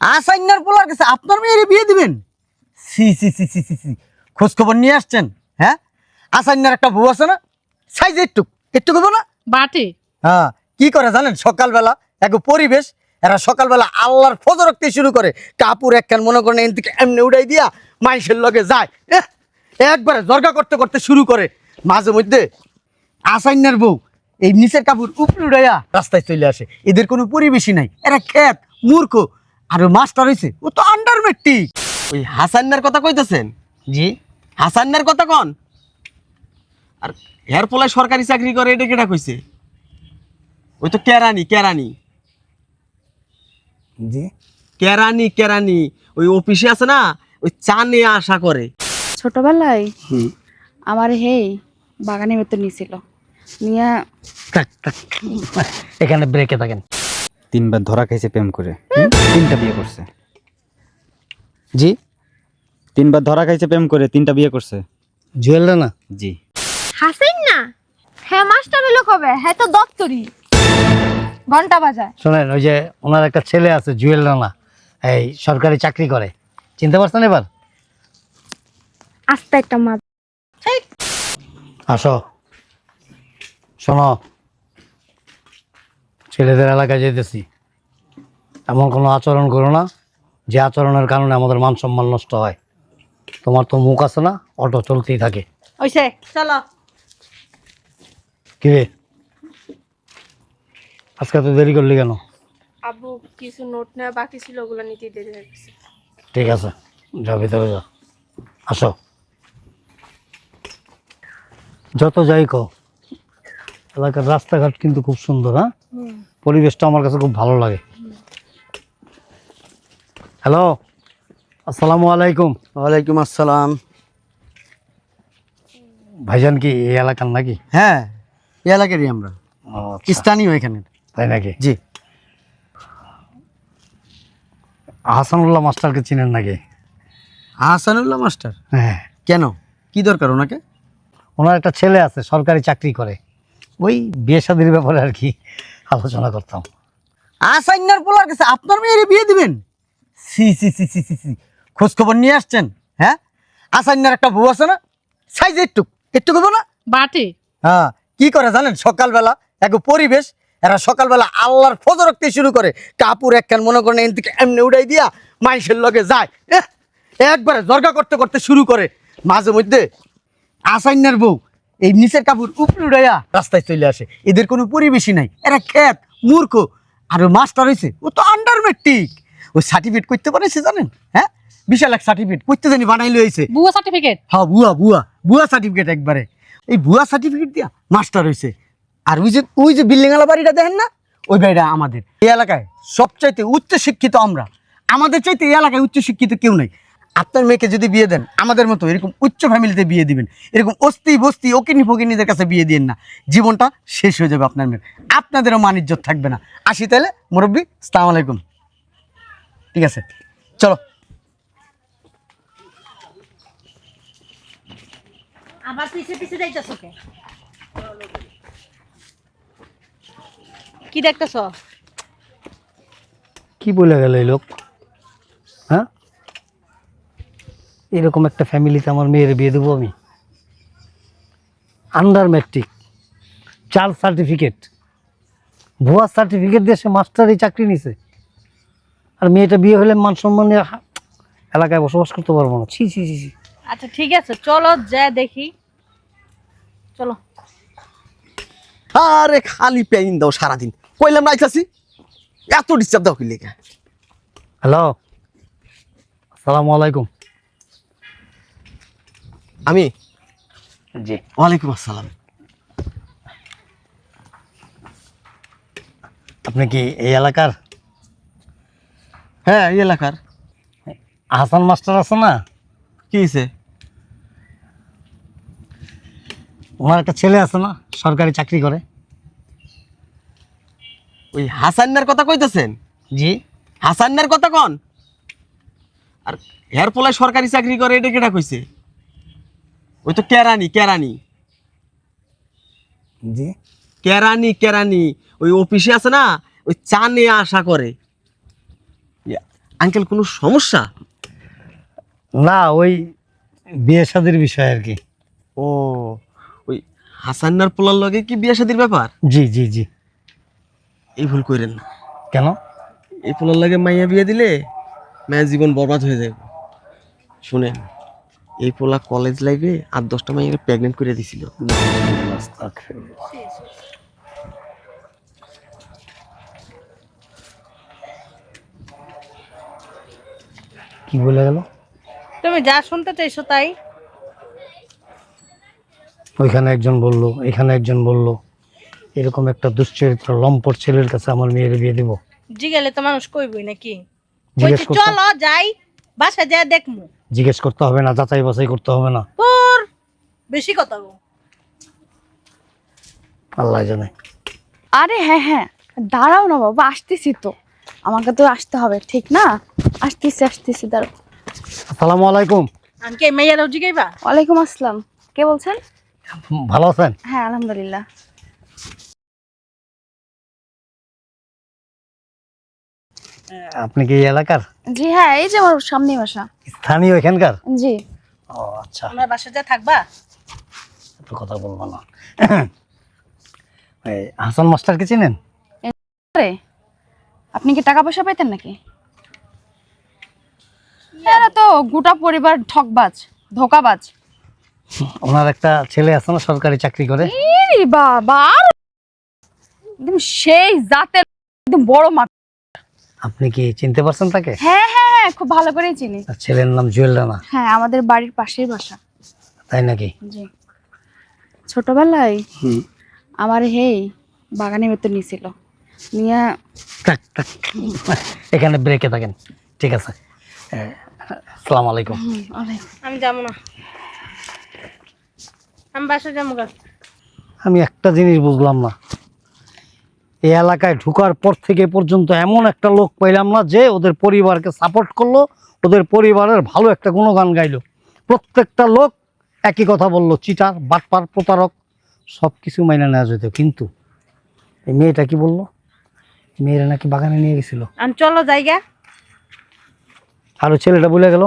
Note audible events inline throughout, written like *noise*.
আসাইনার পোলার কাছে আপনার মেয়ের বিয়ে দিবেন? সি সি সি সি সি সি। খোঁজ খবর নিয়ে আসছেন হ্যাঁ? আসাইনার একটা বউ আছে না? সাইজ একটু একটু কব না? বাটে। হ্যাঁ কি করে জানেন? সকালবেলা এক পরিবেশ এরা সকালবেলা আল্লাহর ফজর রাখতে শুরু করে। কাপুর একখান মনে করেন এন থেকে এমনি উড়াই দিয়া মাইসের লগে যায় একবারে জর্গা করতে করতে শুরু করে। মাঝে মধ্যে আসাইনার বউ এই নিচের কাপড় উপরে উড়াইয়া রাস্তায় চলে আসে। এদের কোনো পরিবেশই নাই। এরা খেত মূর্খ। আর মাস্টার হয়েছে ও তো আন্ডার মেট্রিক ওই হাসান্নার কথা কইতেছেন? জি। হাসান্নার কথা কন? আর পোলায় সরকারি চাকরি করে এটা কেটা কইছে? ওই তো কেরানি কেরানি। জি। কেরানি কেরানি ওই অফিসে আছে না ওই চা নিয়ে আশা করে। ছোটবেলায় আমার হেই বাগানে ভেতর নিয়েছিল নিয়ে এখানে ব্রেকে থাকেন। তিনবার ধরা খাইছে প্রেম করে। তিনটা বিয়ে করছে। জি? তিনবার ধরা খাইছে প্রেম করে তিনটা বিয়ে করছে। জুয়েল না জি। হাসেন না? হ্যাঁ মাস্টার হলো কবে? হ্যাঁ তো দপ্তরি। ঘণ্টা বাজায়। শোনেন ওই যে ওনার একটা ছেলে আছে জুয়েল রানা। এই সরকারি চাকরি করে। চিনতে পারছেন এবার? আস্তে একটা মা আসো। শোনো ছেলেদের এলাকায় যেতেছি এমন কোনো আচরণ করো না যে আচরণের কারণে আমাদের মান সম্মান নষ্ট হয়। তোমার তো মুখ আছে না অটো চলতেই থাকে। ওইসে চলো। কি রে? আজকে তো দেরি করলি কেন? আব্বু কিছু নোট নেওয়া বাকি ছিল ওগুলো নিতে দেরি হয়ে গেছে। ঠিক আছে যা ভিতরে যা। আসো। যত যাই কো এলাকার রাস্তাঘাট কিন্তু খুব সুন্দর হ্যাঁ? পরিবেশটা আমার কাছে খুব ভালো লাগে। হ্যালো আসসালামু আলাইকুম। ওয়ালাইকুম আসসালাম। ভাইজান কি এই এলাকার নাকি? হ্যাঁ এই এলাকারই আমরা। আচ্ছা, স্থানীয় এখানে। তাই নাকি? জি। হাসানুল্লাহ মাস্টারকে চিনেন নাকি? হাসানুল্লাহ মাস্টার? হ্যাঁ। কেন? কি দরকার ওনাকে? ওনার একটা ছেলে আছে সরকারি চাকরি করে। ওই বিয়ে শাদির ব্যাপারে আর কি। আলোচনা করতাম। আসাইনার পোলার কাছে আপনার মেয়ের বিয়ে দিবেন? সি সি সি সি সি সি খোঁজ খবর নিয়ে আসছেন হ্যাঁ? আসাইনার একটা বউ আছে না? সাইজ একটু একটু কব না? বাটে। হ্যাঁ কি করে জানেন? সকালবেলা এক পরিবেশ এরা সকালবেলা আল্লাহর ফজর রাখতে শুরু করে। কাপড় একখান মনে করেন এন থেকে এমনি উড়াই দিয়া মাইসের লগে যায় একবারে জর্গা করতে করতে শুরু করে। মাঝে মধ্যে আসাইনার বউ এই নিচের কাপড় উপরে উড়াইয়া রাস্তায় চলে আসে। এদের কোনো পরিবেশই নাই। এরা খেত মূর্খ। আর মাস্টার হয়েছে ও তো আন্ডার মেট্রিক ও সার্টিফিকেট করতে পারেছে জানেন? হ্যাঁ? বিশাল এক সার্টিফিকেট করতে জানি বানাইলে হয়েছে বুয়া সার্টিফিকেট হ্যাঁ বুয়া বুয়া। বুয়া সার্টিফিকেট একবারে। এই বুয়া সার্টিফিকেট দিয়া মাস্টার হয়েছে আর ওই যে ওই যে বিল্ডিং আলা বাড়িটা দেখেন না? ওই বাড়িটা আমাদের। এই এলাকায় সবচাইতে উচ্চ শিক্ষিত আমরা। আমাদের চাইতে এই এলাকায় উচ্চ শিক্ষিত কেউ নেই। আপনার মেয়েকে যদি বিয়ে দেন আমাদের মতো এরকম উচ্চ ফ্যামিলিতে বিয়ে দিবেন এরকম অস্তি বস্তি ওকিনি ফকিনিদের কাছে বিয়ে দিন না জীবনটা শেষ হয়ে যাবে আপনার মেয়ের। আপনাদেরও মানিজ্য থাকবে না। আসি তাহলে মুরব্বী সালাম আলাইকুম। ঠিক আছে চলো। আমার পিছে পিছে যাইতেছ কে? কি দেখতেছ? কি বলে গেল এই লোক হ্যাঁ এরকম একটা ফ্যামিলিতে আমার মেয়ের বিয়ে দেবো আমি। আন্ডার ম্যাট্রিক চার সার্টিফিকেট ভুয়া সার্টিফিকেট দিয়ে সে মাস্টারি চাকরি নিছে। আর মেয়েটা বিয়ে হলে মান সম্মান এলাকায় বসবাস করতে পারব না। ছি ছি ছি ছি। আচ্ছা ঠিক আছে চলো যা দেখি। চলো। আরে খালি পেইন দাও সারাদিন। কইলাম না আইতাছি। এত ডিস্টার্ব দাও কি লেগে? হ্যালো আসসালামু আলাইকুম। আমি? জি। ওয়ালাইকুম আসসালাম। আপনি কি এই এলাকার? হ্যাঁ এই এলাকার। হাসান মাস্টার আছে না? কি হয়েছে ওনার একটা ছেলে আছে না সরকারি চাকরি করে। ওই হাসান্নার কথা কইতেছেন? জি। হাসান্নার কথা কন? আর হের পোলায় সরকারি চাকরি করে এটা কেটা কইছে? ওই তো কেরানি কেরানি। জি। কেরানি কেরানি। ওই অফিসে আছে না ওই চা নিয়ে আশা করে। আঙ্কেল কোনো সমস্যা? না ওই বিয়ে শাদির বিষয় আর কি। ও ওই হাসান্নার পোলার লগে কি বিয়ে শাদির ব্যাপার? জি জি জি। এই ভুল করেন না। কেন? এই পোলার লগে মাইয়া বিয়ে দিলে মায়ের জীবন বরবাদ হয়ে যাবে। শুনেন। এই পোলা কলেজ লাইফে আর দশটা মাইয়াকে প্রেগনেন্ট করে দিছিল। কি বলে গেল? তুমি যা শুনতে চাইছো তাই। ওইখানে একজন বলল এখানে একজন বলল এরকম একটা দুশ্চরিত্র লম্পট ছেলের কাছে আমার মেয়ের বিয়ে দিব। জিগেলে তো মানুষ কইবই নাকি? চলো যাই বাসায় যা দেখমু। জিজ্ঞেস করতে হবে না যাচাই বাছাই করতে হবে না। তোর বেশি কথা গো আল্লাহ জানে। আরে হ্যাঁ হ্যাঁ দাঁড়াও না বাবা আসতেছি তো। আমাকে তো আসতে হবে ঠিক না? আসতেছি আসতেছি দাঁড়াও। আসসালামু আলাইকুম। আমি কি মেয়েরাও জিগাইবা ওয়ালাইকুম আসসালাম। কে বলছেন? ভালো আছেন? হ্যাঁ আলহামদুলিল্লাহ। আপনি কি এলাকার? জি হ্যাঁ এই যে আমার সামনে বাসা। স্থানীয় এখানকার? জি। ও আচ্ছা। আমার বাসায় যা থাকবা। এত কথা বলব না। এই হাসান মাস্টারকে চিনেন? আরে আপনি কি টাকা পয়সা পেতেন নাকি? এরা তো গোটা পরিবার ঠকবাজ ধোকাবাজ। ওনার একটা ছেলে আছে না সরকারি চাকরি করে? বাবা একদম সেই জাতের একদম বড় মা আপনি কি চিনতে পারছেন তাকে? হ্যাঁ হ্যাঁ হ্যাঁ খুব ভালো করেই চিনি। তার ছেলের নাম জুয়েল রানা। হ্যাঁ আমাদের বাড়ির পাশেই বাসা। তাই নাকি? জি। ছোটবেলায় আমার হেই বাগানে ভেতর নিয়েছিল নিয়ে থাক, থাক। এখানে ব্রেকে থাকেন। ঠিক আছে। আসসালামু আলাইকুম। আমি যাব না। আমি বাসায় যাব গা আমি একটা জিনিস বুঝলাম না। এই এলাকায় ঢুকার পর থেকে পর্যন্ত এমন একটা লোক পাইলাম না যে ওদের পরিবারকে সাপোর্ট করল ওদের পরিবারের ভালো একটা গুণগান গাইলো। প্রত্যেকটা লোক একই কথা বলল চিটার বাটপার প্রতারক সব কিছু মাইনে নেওয়া যেত। কিন্তু এই মেয়েটা কি বলল? মেয়েরা নাকি বাগানে নিয়ে গেছিল। চলো জায়গা। আর ছেলেটা বলে গেল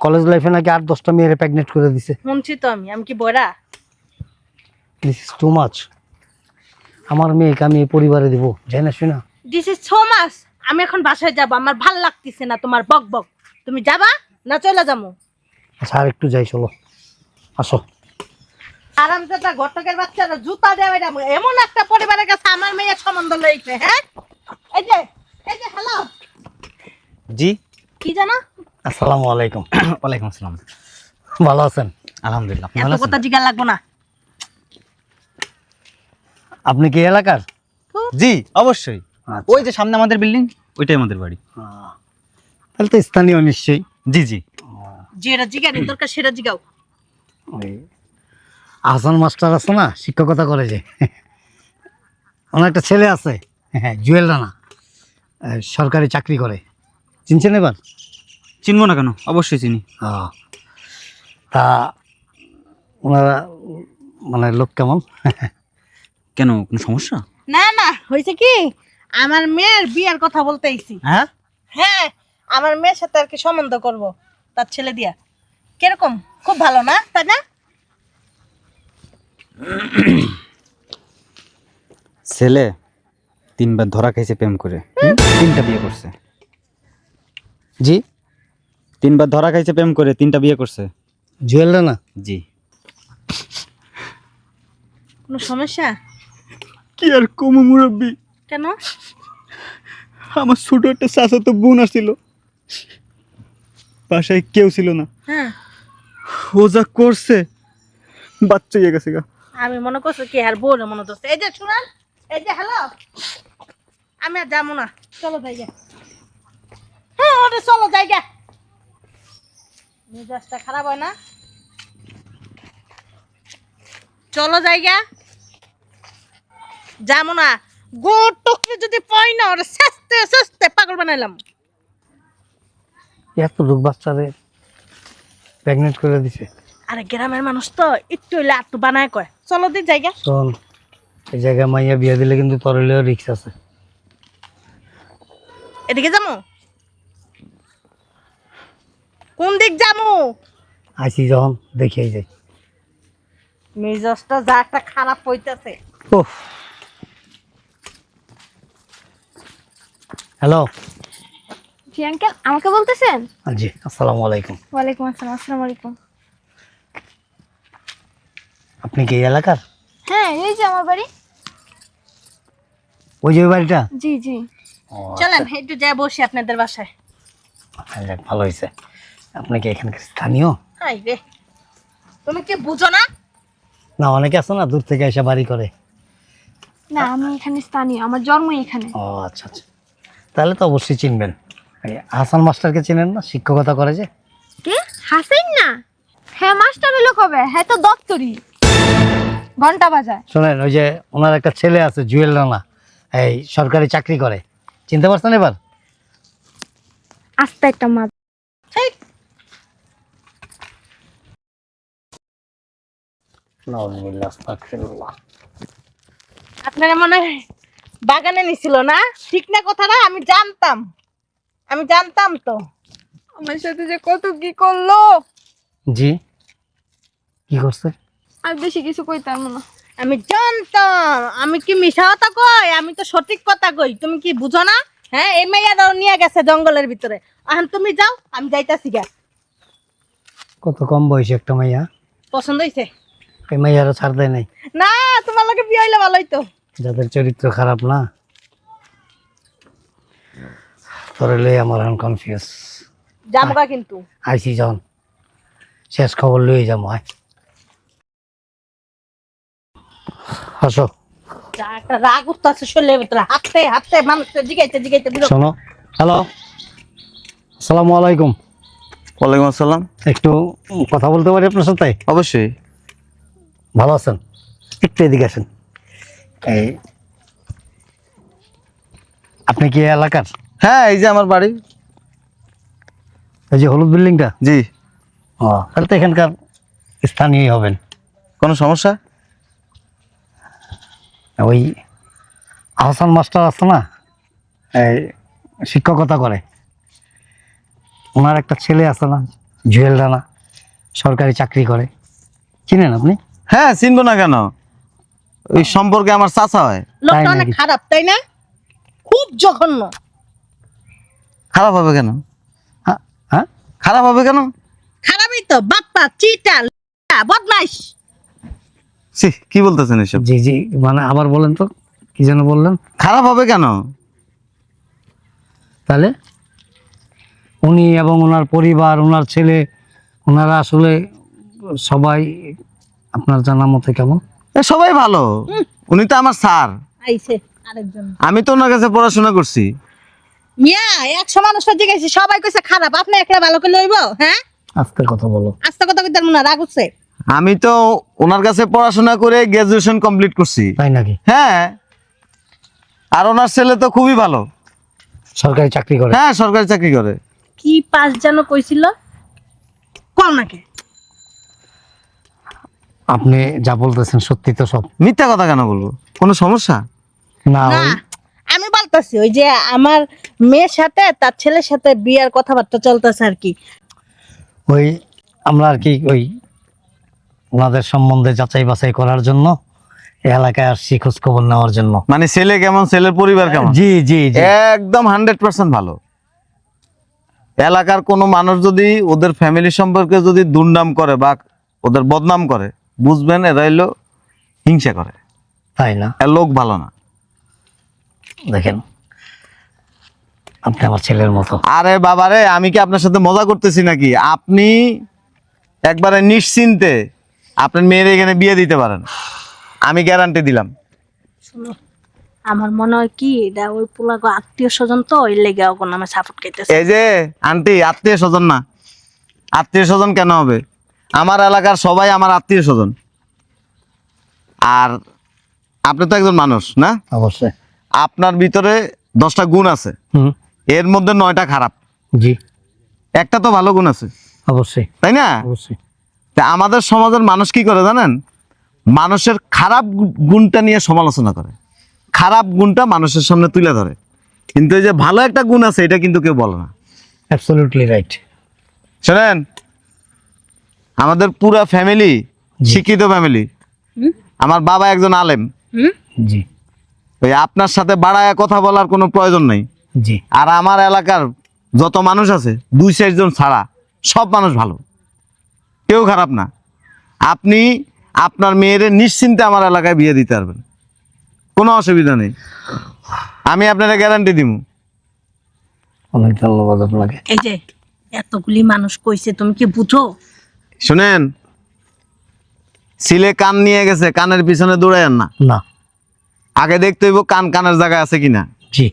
কলেজ লাইফে নাকি আট দশটা মেয়েরা প্রেগনেন্ট করে দিছে। শুনছি তো আমি আমি কি বয়রা দিস ইজ টু মাচ আমার মেয়েকে আমি এই পরিবারে দিব যাই না শুনা দিস ইজ ছ মাস আমি এখন বাসায় যাব আমার ভালো লাগতেছে না তোমার বক বক। তুমি যাবা না চলে যাব? আচ্ছা আর একটু যাই চলো। আসো। আরামদাদা ঘটকের বাচ্চারা জুতা দেওয়া যাব। এমন একটা পরিবারের কাছে আমার মেয়ের সম্বন্ধ লইছে হ্যাঁ? এই যে এই যে হ্যালো। জি। কি জানো? আসসালামু আলাইকুম। *coughs* ওয়ালাইকুম আসসালাম। ভালো আছেন? আলহামদুলিল্লাহ এত কথা জিগা লাগবো না। আপনি কি এলাকার? জি অবশ্যই। আচ্ছা। ওই যে সামনে আমাদের বিল্ডিং ওইটাই আমাদের বাড়ি। তাহলে তো স্থানীয় নিশ্চয়ই। জি জি। যেটা জিগানি দরকার সেটা জিগাও। আহসান মাস্টার আছে না শিক্ষকতা করে যে ওনার একটা ছেলে আছে হ্যাঁ জুয়েল রানা। সরকারি চাকরি করে। চিনছেন এবার? চিনবো না কেন? অবশ্যই চিনি। আহ, তা ওনারা মানে লোক কেমন? কেন কোনো সমস্যা? না না হয়েছে কি? আমার মেয়ের বিয়ের কথা বলতে আইছি। হ্যাঁ? হ্যাঁ আমার মেয়ের সাথে আর কি সম্বন্ধ করব তার ছেলে দিয়া। কীরকম? খুব ভালো না তাই না? ছেলে তিনবার ধরা খাইছে প্রেম করে। তিনটা বিয়ে করছে। জি? তিনবার ধরা খাইছে প্রেম করে তিনটা বিয়ে করছে। জুয়েল রানা? জি। কোনো সমস্যা? কি আর কম মুরব্বী? কেন? আমার ছোট একটা চাচা তো বোন আসছিল। বাসায় কেউ ছিল না। হ্যাঁ। ও যা করছে বাচ্চা ইয়ে গেছে গা। আমি মনে করছি কি আর বউরে মনে করছে এই যে শুনান এই যে হ্যালো আমি আর যাব না। চলো জায়গা হ্যাঁ ওটা চলো জায়গা মেজাজটা খারাপ হয় না। চলো জায়গা যাব না। গোট টুকরে যদি পাই না ওরা সেস্তে সেস্তে পাগল বানাইলাম। এত লোক বাচ্চাদের প্রেগনেন্ট করে দিছে। আরে গ্রামের মানুষ তো একটু হইলে একটু বানায় কয়। চলো দি জায়গা। শোন এই জায়গা মাইয়া বিয়ে দিলে কিন্তু তোর হলেও রিক্স আছে। এদিকে যাব কোন দিক যামু? আইসি যখন দেখে যাই। মেজাজটা যা একটা খারাপ হইতাছে। ও হ্যালো। জি আঙ্কেল আমাকে বলতেছেন? জি আসসালামু আলাইকুম। ওয়ালাইকুম আসসালাম আসসালামু আলাইকুম। আপনি কি এই এলাকার? হ্যাঁ এই যে আমার বাড়ি। ওই যে ওই বাড়িটা? জি জি। চলেন একটু যাই বসি আপনাদের বাসায়। আচ্ছা, যাক, ভালো হয়েছে। আপনি কি এখানকার স্থানীয়? হাই রে তুমি কি বুঝো না? না অনেকে আছে না দূর থেকে এসে বাড়ি করে। না আমি এখানে স্থানীয় আমার জন্মই এখানে। ও আচ্ছা আচ্ছা। তাহলে তো অবশ্যই চিনবেন। এই হাসান মাস্টারকে চেনেন না? শিক্ষকতা করে যে। কে? হাসেন না? হ্যাঁ মাস্টার এলো কবে হ্যাঁ তো দপ্তরি। ঘণ্টা বাজায়। শোনেন ওই যে ওনার একটা ছেলে আছে জুয়েল রানা। এই সরকারি চাকরি করে। চিনতে পারছেন এবার? আস্তে একটা মা ঠিক আপনারা মনে হয় বাগানে নিছিল না? ঠিক না কথাটা? আমি জানতাম। আমি জানতাম তো। আমার সাথে যে কত কি করল? জি। কি করছে? আর বেশি কিছু কইতাম না। আমি জানতাম। আমি কি মিশা কথা কই? আমি তো সঠিক কথা কই। তুমি কি বুঝো না? হ্যাঁ এই মেয়েরাও নিয়ে গেছে জঙ্গলের ভিতরে। এখন তুমি যাও আমি যাইতাছি গা কত কম বয়সী একটা মাইয়া? পছন্দ হইছে? এই মাইয়ারও ছাড় দেয় নাই। না তোমার লোকে বিয়ে হইলে ভালোই তো যাদের চরিত্র খারাপ না তোরে লই আমার এখন কনফিউজ জামগা কিন্তু? আইসি যখন। শেষ খবর লই যাব আয়। হাসো যা একটা রাগ উঠতেছে শরীরের ভিতরে। হাঁটতে হাঁটতে মানুষকে জিগাইতে জিগাইতে শোনো। হ্যালো। আসসালামু আলাইকুম। ওয়ালাইকুম আসসালাম। একটু কথা বলতে পারি আপনার সাথে? অবশ্যই। ভালো আছেন? একটু এদিকে আসেন। এই আপনি কি এলাকার? হ্যাঁ এই যে আমার বাড়ি। এই যে হলুদ বিল্ডিংটা? জি। ও তাহলে তো এখানকার স্থানীয় হবেন। কোনো সমস্যা? ওই আহসান মাস্টার আছে না? এই শিক্ষকতা করে। ওনার একটা ছেলে আছে না জুয়েল রানা সরকারি চাকরি করে। চিনেন আপনি? হ্যাঁ চিনবো না কেন? ওই সম্পর্কে আমার চাচা হয়। লোকটা অনেক খারাপ তাই না? খুব জঘন্য। খারাপ হবে কেন? হ্যাঁ হ্যাঁ খারাপ হবে কেন? খারাপই তো বাপ্পা চিটা বদমাইশ। ছি কি বলতেছেন এসব? জি জি মানে আবার বলেন তো কি যেন বললেন? খারাপ হবে কেন? তাহলে? উনি এবং ওনার পরিবার ওনার ছেলে ওনারা আসলে সবাই আপনার জানা মতে কেমন? সবাই ভালো। উনি তো আমার স্যার। আইছে আরেকজন। আমি তো ওনার কাছে পড়াশোনা করছি। মিয়া একশো জিজ্ঞাসি সবাই কইছে খারাপ। আপনি একটা ভালো করে লইব হ্যাঁ? আস্তে কথা বলো। আস্তে কথা মনে রাগ আমি তো ওনার কাছে পড়াশোনা করে গ্রাজুয়েশন কমপ্লিট করছি। তাই নাকি? হ্যাঁ। আর ওনার ছেলে তো খুবই ভালো। সরকারি চাকরি করে? হ্যাঁ সরকারি চাকরি করে। কি পাঁচ যেন কইছিল? কম নাকি? আপনি যা বলতেছেন সত্যি তো সব। মিথ্যা কথা কেন বলব? কোনো সমস্যা? না না ওই আমি বলতেছি ওই যে আমার মেয়ের সাথে তার ছেলের সাথে বিয়ার কথাবার্তা চলতেছে আর কি। ওই আমরা আর কি ওই ওনাদের সম্বন্ধে যাচাই বাছাই করার জন্য এই এলাকায় আসছি খোঁজ খবর নেওয়ার জন্য। মানে ছেলে কেমন? ছেলের পরিবার কেমন? জি জি জি। একদম হান্ড্রেড পার্সেন্ট ভালো। এলাকার কোনো মানুষ যদি ওদের ফ্যামিলি সম্পর্কে যদি দুর্নাম করে বা ওদের বদনাম করে বুঝবেন এরা হইল হিংসা করে। তাই না? এর লোক ভালো না। দেখেন আপনি আমার ছেলের মতো। আরে বাবারে আমি কি আপনার সাথে মজা করতেছি নাকি? আপনি একবারে নিশ্চিন্তে আপনার মেয়ের এখানে বিয়ে দিতে পারেন। আমি গ্যারান্টি দিলাম। শুনো আমার মনে হয় কি এটা ওই পোলাগো আত্মীয় স্বজন তো ওই লেগে নামে সাপোর্ট খাইতেছে এই যে আন্টি আত্মীয় স্বজন না। আত্মীয় স্বজন কেন হবে? আমার এলাকার সবাই আমার আত্মীয় স্বজন। আর আপনি তো একজন মানুষ না? অবশ্যই। আপনার ভিতরে দশটা গুণ আছে। এর মধ্যে নয়টা খারাপ। জি। একটা তো ভালো গুণ আছে। অবশ্যই। তাই না? অবশ্যই। তা আমাদের সমাজের মানুষ কি করে জানেন? মানুষের খারাপ গুণটা নিয়ে সমালোচনা করে। খারাপ গুণটা মানুষের সামনে তুলে ধরে। কিন্তু এই যে ভালো একটা গুণ আছে এটা কিন্তু কেউ বলে না। অ্যাবসলিউটলি রাইট শোনেন? আমাদের পুরা ফ্যামিলি শিক্ষিত ফ্যামিলি আমার বাবা একজন আলেম। জি। ওই আপনার সাথে বাড়ায় কথা বলার কোনো প্রয়োজন নেই। জি। আর আমার এলাকার যত মানুষ আছে দুই চারজন ছাড়া সব মানুষ ভালো। কেউ খারাপ না। আপনি আপনার মেয়েরে নিশ্চিন্তে আমার এলাকায় বিয়ে দিতে পারবেন। কোনো অসুবিধা নেই। আমি আপনারা গ্যারান্টি দিব অনেক ধন্যবাদ আপনাকে। এই যে এতগুলি মানুষ কইছে তুমি কি বুঝো? শুনেন? ছিলে কান নিয়ে গেছে কানের পিছনে দৌড়াইয়েন না? না। আগে দেখতে হইব কান কানের জায়গায় আছে কিনা। জি।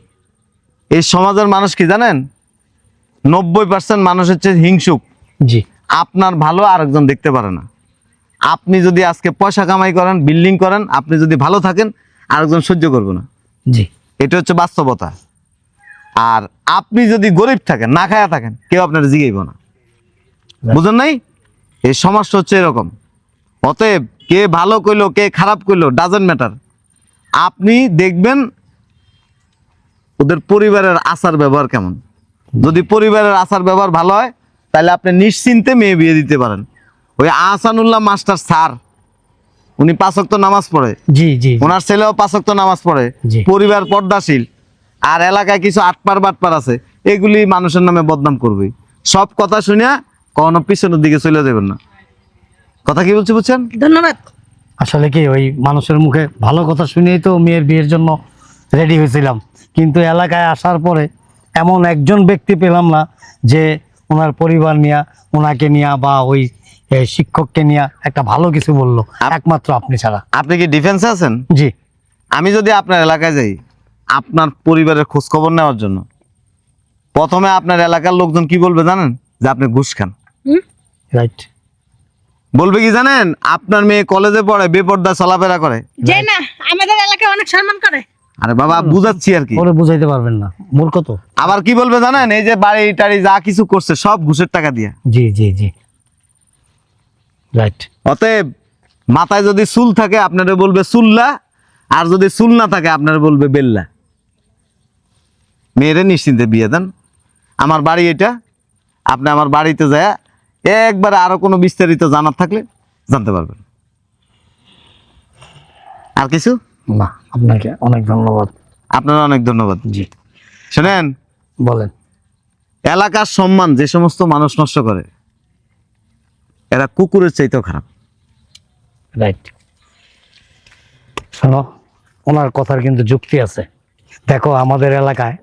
এই সমাজের মানুষ কি জানেন? নব্বই পার্সেন্ট মানুষ হচ্ছে হিংসুক। জি। আপনার ভালো আরেকজন দেখতে পারে না। আপনি যদি আজকে পয়সা কামাই করেন বিল্ডিং করেন আপনি যদি ভালো থাকেন আরেকজন সহ্য করবে না। জি। এটা হচ্ছে বাস্তবতা। আর আপনি যদি গরিব থাকেন না খায়া থাকেন কেউ আপনার জিগাইব না। বুঝেন নাই? এই সমাজটা হচ্ছে এরকম। অতএব কে ভালো কইলো কে খারাপ কইলো ডাজেন্ট ম্যাটার আপনি দেখবেন ওদের পরিবারের আচার ব্যবহার কেমন। যদি পরিবারের আচার ব্যবহার ভালো হয় তাহলে আপনি নিশ্চিন্তে মেয়ে বিয়ে দিতে পারেন। ওই আহসানুল্লাহ মাস্টার স্যার উনি পাঁচক্ত নামাজ পড়ে। জি জি ওনার ছেলেও পাঁচক্ত নামাজ পড়ে। পরিবার পর্দাশীল। আর এলাকায় কিছু আটপার বাটপার আছে এগুলি মানুষের নামে বদনাম করবে সব কথা শুনিয়া কখনো পিছনের দিকে চলে যাবেন না। কথা কি বলছি বুঝছেন? ধন্যবাদ। আসলে কি ওই মানুষের মুখে ভালো কথা শুনেই তো মেয়ের বিয়ের জন্য রেডি হয়েছিলাম। কিন্তু এলাকায় আসার পরে এমন একজন ব্যক্তি পেলাম না যে ওনার পরিবার নিয়া ওনাকে নিয়া বা ওই শিক্ষককে নিয়া একটা ভালো কিছু বলল। একমাত্র আপনি ছাড়া। আপনি কি ডিফেন্সে আছেন? জি। আমি যদি আপনার এলাকায় যাই আপনার পরিবারের খোঁজ খবর নেওয়ার জন্য প্রথমে আপনার এলাকার লোকজন কি বলবে জানেন? যে আপনি ঘুষ খান। রাইট বলবে কি জানেন? আপনার মেয়ে কলেজে পড়ে বেপর্দা চলাফেরা করে। যে না আমাদের এলাকায় অনেক সম্মান করে। আরে বাবা বুঝাচ্ছি আর কি। ওরে বুঝাইতে পারবেন না। মূর্খ তো আবার কি বলবে জানেন? এই যে বাড়ি টাড়ি যা কিছু করছে সব ঘুষের টাকা দিয়ে। জি জি জি। রাইট অতএব মাথায় যদি চুল থাকে আপনারা বলবে চুল্লা আর যদি চুল না থাকে আপনারা বলবে বেল্লা। মেয়েরে নিশ্চিন্তে বিয়ে দেন। আমার বাড়ি এটা। আপনি আমার বাড়িতে যায় একবারে আরও কোনো বিস্তারিত জানার থাকলে জানতে পারবেন। আর কিছু? না আপনাকে অনেক ধন্যবাদ। আপনারা অনেক ধন্যবাদ। জি। শোনেন। বলেন। এলাকার সম্মান যে সমস্ত মানুষ নষ্ট করে এরা কুকুরের চাইতেও খারাপ। রাইট শোনো ওনার কথার কিন্তু যুক্তি আছে। দেখো আমাদের এলাকায়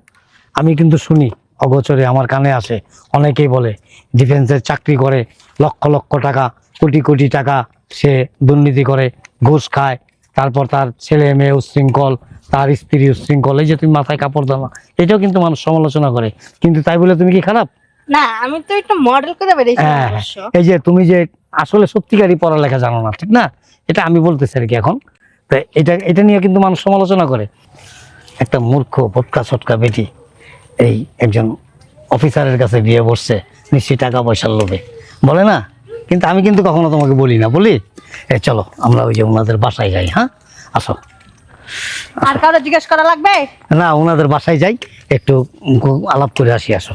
আমি কিন্তু শুনি অগোচরে আমার কানে আসে। অনেকেই বলে ডিফেন্সের চাকরি করে লক্ষ লক্ষ টাকা কোটি কোটি টাকা সে দুর্নীতি করে ঘুষ খায় তারপর তার ছেলে মেয়ে উশৃঙ্খল তার স্ত্রী উচ্ছৃঙ্খল এই যে তুমি মাথায় কাপড় দাও না এটাও কিন্তু মানুষ সমালোচনা করে। কিন্তু তাই বলে তুমি কি খারাপ? না আমি তো একটু মডেল করে বেরিয়েছি হ্যাঁ এই যে তুমি যে আসলে সত্যিকারই পড়ালেখা জানো না ঠিক না? এটা আমি বলতেছি আর কি এখন। এটা এটা নিয়ে কিন্তু মানুষ সমালোচনা করে। একটা মূর্খ ভটকা ছটকা বেটি। এই একজন অফিসারের কাছে বিয়ে বসছে নিশ্চয়ই টাকা পয়সার লোভে। বলে না কিন্তু আমি কিন্তু কখনো তোমাকে বলি না বলি? এ চলো আমরা ওই যে ওনাদের বাসায় যাই হ্যাঁ? আসো। আর কারও জিজ্ঞেস করা লাগবে? না ওনাদের বাসায় যাই একটু আলাপ করে আসি আসো।